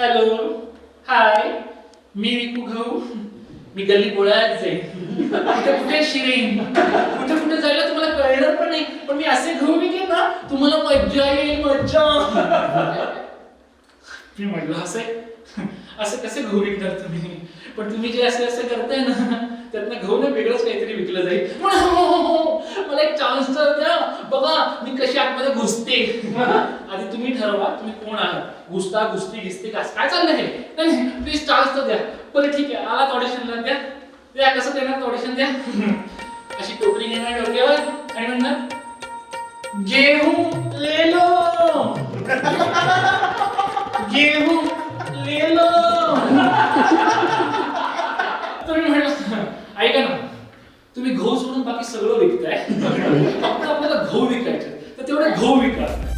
Hello hi. मी विकू घाऊ. मी गल्ली बोळाच आहे कुठे कुठे शिरेन? कुठे कुठे जायला तुम्हाला कळणार पण नाही. पण मी असे गहू विकेन ना तुम्हाला मज्जा येईल मज्जा. मी म्हटलं असे असं कसे घेऊ विकणार तुम्ही? पण तुम्ही जे असे असं करताय ना त्यातनं घेऊन ना वेगळंच काहीतरी विकलं जाईल. पण हो, हो, हो, हो, मला एक चान्स तर द्या. त्यामध्ये घुसते. आधी तुम्ही ठरवा तुम्ही कोण आहात? घुसता घुसते घिसते का काय चाललं हे? नाही प्लीज चान्स तर द्या. बरं ठीक आहे. आला ऑडिशनला द्या. द्या कसं देणार ऑडिशन द्या. अशी टोपली घेणार डोक्यावर. आणि म्हणणार गेहू ले गेहू लेलो. तुम्ही म्हणलं ऐका ना तुम्ही घऊ सोडून बाकी सगळं विकताय. फक्त आपल्याला घऊ विक तुमच्याकडे